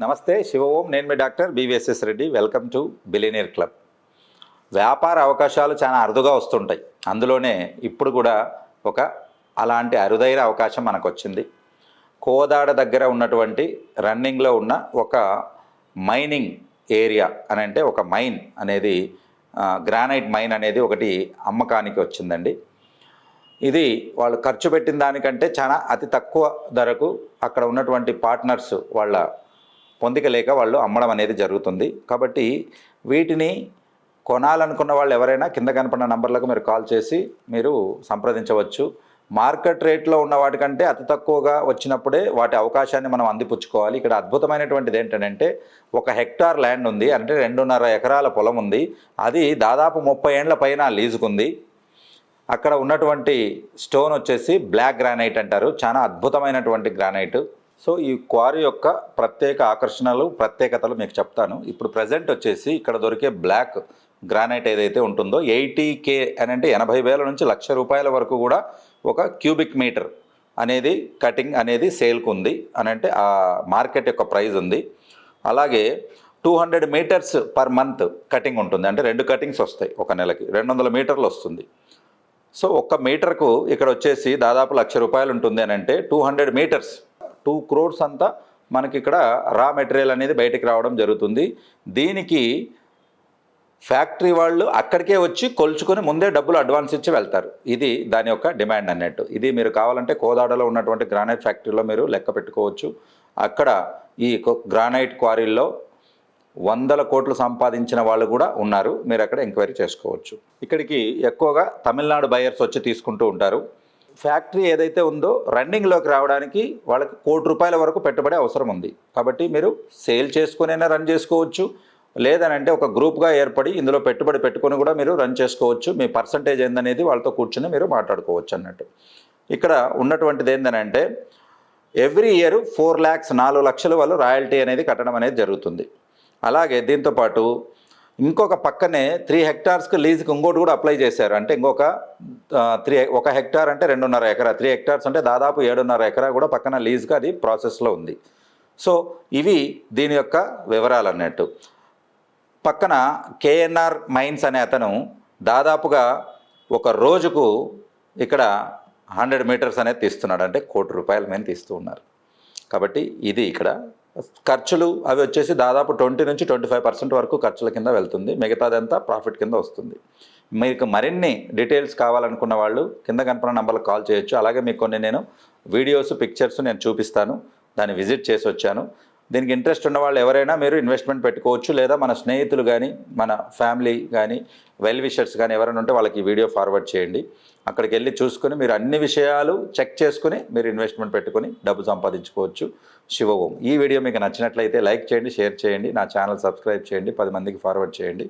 నమస్తే శివ ఓం. నేను మీ doctor BVSS Reddy. Welcome to billionaire club. వ్యాపార అవకాశాలు చాలా అరుదుగా వస్తుంటాయి. అందులోనే ఇప్పుడు కూడా ఒక అలాంటి అరుదైన అవకాశం మనకు వచ్చింది కోదాడ దగ్గర ఉన్నటువంటి రన్నింగ్లో ఉన్న ఒక మైనింగ్ ఏరియా అని అంటే ఒక మైన్ అనేది గ్రానైట్ మైన్ అనేది ఒకటి అమ్మకానికి వచ్చిందండి. ఇది వాళ్ళు ఖర్చు పెట్టిన దానికంటే చాలా అతి తక్కువ ధరకు అక్కడ ఉన్నటువంటి పార్ట్నర్స్ వాళ్ళ పొందిక లేక వాళ్ళు అమ్మడం అనేది జరుగుతుంది. కాబట్టి వీటిని కొనాలనుకున్న వాళ్ళు ఎవరైనా కింద కనపడిన నంబర్లకు మీరు కాల్ చేసి మీరు సంప్రదించవచ్చు. మార్కెట్ రేట్లో ఉన్న వాటికంటే అతి తక్కువగా వచ్చినప్పుడే వాటి అవకాశాన్ని మనం అందిపుచ్చుకోవాలి. ఇక్కడ అద్భుతమైనటువంటిది ఏంటంటే ఒక హెక్టార్ ల్యాండ్ ఉంది. అంటే రెండున్నర ఎకరాల పొలం ఉంది. అది దాదాపు ముప్పై ఏండ్ల పైన లీజుకుంది. అక్కడ ఉన్నటువంటి స్టోన్ వచ్చేసి బ్లాక్ గ్రానైట్ అంటారు. చాలా అద్భుతమైనటువంటి గ్రానైట్. సో ఈ క్వారీ యొక్క ప్రత్యేక ఆకర్షణలు ప్రత్యేకతలు మీకు చెప్తాను. ఇప్పుడు ప్రజెంట్ వచ్చేసి ఇక్కడ దొరికే బ్లాక్ గ్రానైట్ ఏదైతే ఉంటుందో ఎయిటీ కే అని అంటే ఎనభై వేల నుంచి లక్ష రూపాయల వరకు కూడా ఒక క్యూబిక్ మీటర్ అనేది కటింగ్ అనేది సేల్కు ఉంది అని అంటే ఆ మార్కెట్ యొక్క ప్రైజ్ ఉంది. అలాగే two hundred meters per month cutting ఉంటుంది. అంటే రెండు కటింగ్స్ వస్తాయి ఒక నెలకి. రెండు వందల మీటర్లు వస్తుంది. సో ఒక్క మీటర్కు ఇక్కడ వచ్చేసి దాదాపు లక్ష రూపాయలు ఉంటుంది అని అంటే two hundred meters two crores అంతా మనకి ఇక్కడ రా మెటీరియల్ అనేది బయటకు రావడం జరుగుతుంది. దీనికి ఫ్యాక్టరీ వాళ్ళు అక్కడికే వచ్చి కొలుచుకొని ముందే డబ్బులు అడ్వాన్స్ ఇచ్చి వెళ్తారు. ఇది దాని యొక్క డిమాండ్ అన్నట్టు. ఇది మీరు కావాలంటే కోదాడలో ఉన్నటువంటి గ్రానైట్ ఫ్యాక్టరీలో మీరు లెక్క పెట్టుకోవచ్చు. అక్కడ ఈ గ్రానైట్ క్వారీల్లో వందల కోట్లు సంపాదించిన వాళ్ళు కూడా ఉన్నారు. మీరు అక్కడ ఎంక్వైరీ చేసుకోవచ్చు. ఇక్కడికి ఎక్కువగా తమిళనాడు బయర్స్ వచ్చి తీసుకుంటూ ఉంటారు. ఫ్యాక్టరీ ఏదైతే ఉందో రన్నింగ్లోకి రావడానికి వాళ్ళకి కోటి రూపాయల వరకు పెట్టుబడి అవసరం ఉంది. కాబట్టి మీరు సేల్ చేసుకునైనా రన్ చేసుకోవచ్చు. లేదనంటే ఒక గ్రూప్గా ఏర్పడి ఇందులో పెట్టుబడి పెట్టుకొని కూడా మీరు రన్ చేసుకోవచ్చు. మీ పర్సంటేజ్ ఏందనేది వాళ్ళతో కూర్చొని మీరు మాట్లాడుకోవచ్చు అన్నట్టు. ఇక్కడ ఉన్నటువంటిది ఏంటంటే ఎవ్రీ ఇయర్ ఫోర్ ల్యాక్స్ నాలుగు లక్షలు వాళ్ళు రాయల్టీ అనేది కట్టడం అనేది జరుగుతుంది. అలాగే దీంతోపాటు ఇంకొక పక్కనే త్రీ హెక్టార్స్కి లీజ్కి ఇంకోటి కూడా అప్లై చేశారు. అంటే ఇంకొక త్రీ ఒక హెక్టార్ అంటే రెండున్నర ఎకరా. త్రీ హెక్టార్స్ అంటే దాదాపు ఏడున్నర ఎకరా కూడా పక్కన లీజ్గా అది ప్రాసెస్లో ఉంది. సో ఇవి దీని యొక్క వివరాలు అన్నట్టు. పక్కన కేఎన్ఆర్ మైన్స్ అనే అతను దాదాపుగా ఒక రోజుకు ఇక్కడ హండ్రెడ్ మీటర్స్ అనేది తీస్తున్నాడు. అంటే కోటి రూపాయల మీద తీస్తూ ఉన్నారు. కాబట్టి ఇది ఇక్కడ ఖర్చులు అవి వచ్చేసి దాదాపు ట్వంటీ నుంచి ట్వంటీ ఫైవ్ పర్సెంట్ వరకు ఖర్చుల కింద వెళ్తుంది. మిగతాదంతా ప్రాఫిట్ కింద వస్తుంది. మీకు మరిన్ని డీటెయిల్స్ కావాలనుకున్న వాళ్ళు కింద కనపడిన నంబర్లకు కాల్ చేయొచ్చు. అలాగే మీకు కొన్ని నేను వీడియోస్ పిక్చర్స్ నేను చూపిస్తాను. దాన్ని విజిట్ చేసి వచ్చాను. దీనికి ఇంట్రెస్ట్ ఉన్న వాళ్ళు ఎవరైనా మీరు ఇన్వెస్ట్మెంట్ పెట్టుకోవచ్చు లేదా మన స్నేహితులు కానీ మన ఫ్యామిలీ కానీ వెల్ విషర్స్ కానీ ఎవరైనా ఉంటే వాళ్ళకి ఈ వీడియో ఫార్వర్డ్ చేయండి. అక్కడికి వెళ్ళి చూసుకుని మీరు అన్ని విషయాలు చెక్ చేసుకుని మీరు ఇన్వెస్ట్మెంట్ పెట్టుకొని డబ్బు సంపాదించుకోవచ్చు. శివ ఓం. ఈ వీడియో మీకు నచ్చినట్లయితే లైక్ చేయండి షేర్ చేయండి నా ఛానల్ సబ్స్క్రైబ్ చేయండి పది మందికి ఫార్వర్డ్ చేయండి.